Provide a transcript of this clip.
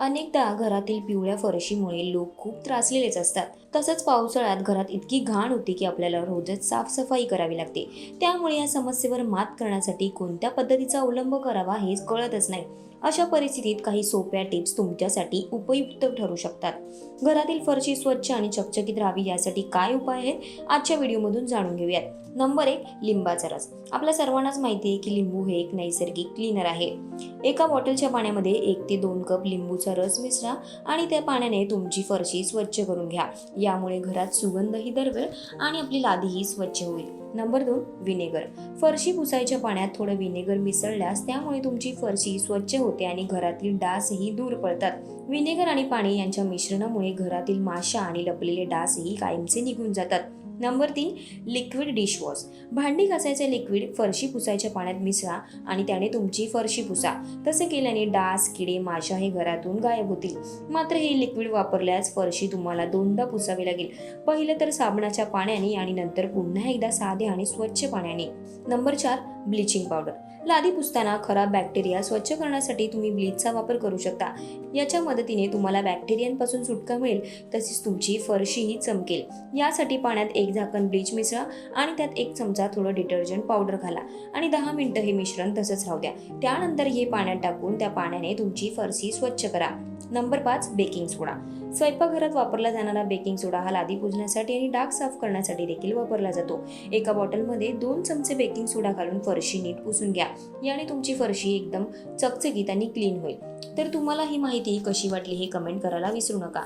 अनेकदा घरातील पिवळ्या फरशीमुळे लोक खूप त्रासलेलेच असतात. तसंच पावसाळ्यात घरात इतकी घाण होती की आपल्याला रोजच साफसफाई करावी लागते. त्यामुळे या समस्येवर मात करण्यासाठी कोणत्या पद्धतीचा अवलंब करावा हेच कळतच नाही. अशा परिस्थितीत काही सोप्या टिप्स तुमच्यासाठी उपयुक्त ठरू शकतात. घरातील फरशी स्वच्छ आणि चकचकीत राहावी यासाठी काय उपाय आहेत? आजच्या व्हिडिओमधून जाणून घेऊयात. नंबर एक लिंबाचा रस. आपल्या सर्वांनाच माहिती आहे की लिंबू हे एक नैसर्गिक क्लीनर आहे. एका बॉटलच्या पाण्यामध्ये एक ते दोन कप लिंबूचा रस मिसळा आणि त्या पाण्याने तुमची फरशी स्वच्छ करून घ्या. यामुळे घरात सुगंधही दरवेळ आणि आपली लादीही स्वच्छ होईल. नंबर दोन विनेगर. फरशी पुसायच्या पाण्यात थोडं विनेगर मिसळल्यास त्यामुळे तुमची फरशी स्वच्छ होते आणि घरातील डासही दूर पडतात. विनेगर आणि पाणी यांच्या मिश्रणामुळे घरातील माशा आणि लपलेले डासही कायमचे निघून जातात. नंबर तीन लिक्विड डिशवॉश भांडी घासायचे लिक्विड फरशी पुसायच्या पाण्यात मिसळा आणि त्याने तुमची फरशी पुसा. तसे केल्याने डास किडे माशा हे घरातून गायब होतील. मात्र हे लिक्विड वापरल्यास फरशी तुम्हाला दोनदा पुसावी लागेल. पहिलं तर साबणाच्या पाण्याने आणि नंतर पुन्हा एकदा साधे आणि स्वच्छ पाण्याने. नंबर चार ब्लिचिंग पावडर लादी पुसताना खराब बॅक्टेरिया स्वच्छ करण्यासाठी तुम्ही ब्लीचचा वापर करू शकता. याच्या मदतीने तुम्हाला बॅक्टेरियांपासून सुटका मिळेल तसेच तुमची फरशीही चमकेल. यासाठी पाण्यात एक झाकण ब्लीच मिसळा आणि त्यात एक चमचा थोडं डिटर्जंट पावडर घाला आणि दहा मिनटं हे मिश्रण तसंच राहू द्या. त्यानंतर हे पाण्यात टाकून त्या पाण्याने तुमची फरशी स्वच्छ करा. नंबर पाच बेकिंग सोडा स्वयंपाकघरात वापरला जाणारा बेकिंग सोडा हा लादी पुजण्यासाठी आणि डाग साफ करण्यासाठी देखील वापरला जातो. एका बॉटलमध्ये दोन चमचे बेकिंग सोडा घालून फरशी नीट पुसून घ्या. याने तुमची फरशी एकदम चकचकीत आणि क्लीन होईल. तर तुम्हाला ही माहिती कशी वाटली हे कमेंट करायला विसरू नका.